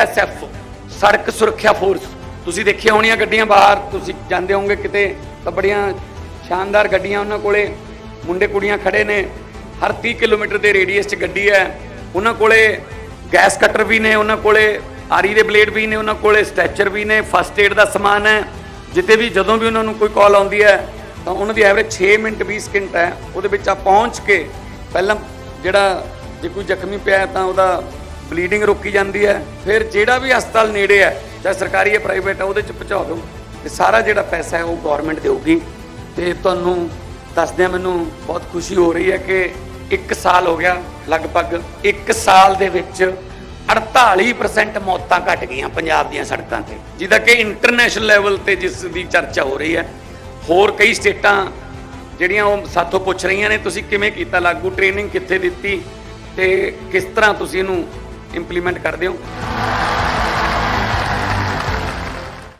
SSF ਸੜਕ ਸੁਰੱਖਿਆ force ਤੁਸੀਂ ਦੇਖਿਆ ਹੋਣੀਆਂ ਗੱਡੀਆਂ ਬਾਹਰ, ਤੁਸੀਂ ਜਾਂਦੇ ਹੋਵੋਗੇ ਕਿਤੇ, ਤਾਂ ਬੜੀਆਂ ਸ਼ਾਨਦਾਰ ਗੱਡੀਆਂ ਉਹਨਾਂ ਕੋਲੇ। ਮੁੰਡੇ ਕੁੜੀਆਂ ਖੜੇ ਨੇ, ਹਰ 30 ਕਿਲੋਮੀਟਰ ਦੇ ਰੇਡੀਅਸ 'ਚ ਗੱਡੀ ਹੈ। ਉਹਨਾਂ ਕੋਲੇ ਗੈਸ ਕਟਰ ਵੀ ਨੇ, ਉਹਨਾਂ ਕੋਲੇ ਆਰੀ ਦੇ ਬਲੇਡ ਵੀ ਨੇ, ਉਹਨਾਂ ਕੋਲੇ ਸਟੈਚਰ ਵੀ ਨੇ, ਫਸਟ ਏਡ ਦਾ ਸਮਾਨ ਹੈ। ਜਿੱਤੇ ਵੀ ਜਦੋਂ ਵੀ ਉਹਨਾਂ ਨੂੰ ਕੋਈ ਕਾਲ ਆਉਂਦੀ ਹੈ, ਤਾਂ ਉਹਨਾਂ ਦੀ ਐਵਰੇਜ 6 ਮਿੰਟ 20 ਸਕਿੰਟ ਹੈ। ਉਹਦੇ ਵਿੱਚ ਆ ਪਹੁੰਚ ਕੇ ਪਹਿਲਾਂ ਜਿਹੜਾ ਜੇ ਕੋਈ ਜ਼ਖਮੀ ਪਿਆ ਤਾਂ ਉਹਦਾ ਬਲੀਡਿੰਗ ਰੋਕੀ ਜਾਂਦੀ ਹੈ, ਫਿਰ ਜਿਹੜਾ ਵੀ ਹਸਪਤਾਲ ਨੇੜੇ ਹੈ, ਚਾਹੇ ਸਰਕਾਰੀ ਹੈ ਪ੍ਰਾਈਵੇਟ ਹੈ, ਉਹਦੇ ਚ ਪਹੁੰਚਾ ਦਿਓ। ਤੇ ਸਾਰਾ ਜਿਹੜਾ ਪੈਸਾ ਹੈ, ਉਹ ਗਵਰਨਮੈਂਟ ਦੇਊਗੀ। ਤੇ ਤੁਹਾਨੂੰ ਦੱਸਦਿਆਂ ਮੈਨੂੰ ਬਹੁਤ ਖੁਸ਼ੀ ਹੋ ਰਹੀ ਹੈ ਕਿ 1 ਸਾਲ ਹੋ ਗਿਆ, ਲਗਭਗ 1 ਸਾਲ ਦੇ ਵਿੱਚ 48% ਮੌਤਾਂ ਘਟ ਗਈਆਂ ਪੰਜਾਬ ਦੀਆਂ ਸੜਕਾਂ ਤੇ, ਜਿਹਦਾ ਕਿ ਇੰਟਰਨੈਸ਼ਨਲ ਲੈਵਲ ਤੇ ਜਿਸ ਦੀ ਚਰਚਾ ਹੋ ਰਹੀ ਹੈ। ਹੋਰ ਕਈ ਸਟੇਟਾਂ ਜਿਹੜੀਆਂ ਉਹ ਸਾਥੋਂ ਪੁੱਛ ਰਹੀਆਂ ਨੇ, ਤੁਸੀਂ ਕਿਵੇਂ ਕੀਤਾ, ਲਾਗੂ ਟ੍ਰੇਨਿੰਗ ਕਿੱਥੇ ਦਿੱਤੀ, ਤੇ ਕਿਸ ਤਰ੍ਹਾਂ ਤੁਸੀਂ ਇਹਨੂੰ ਇੰਪਲੀਮੈਂਟ ਕਰਦੇ ਹੋ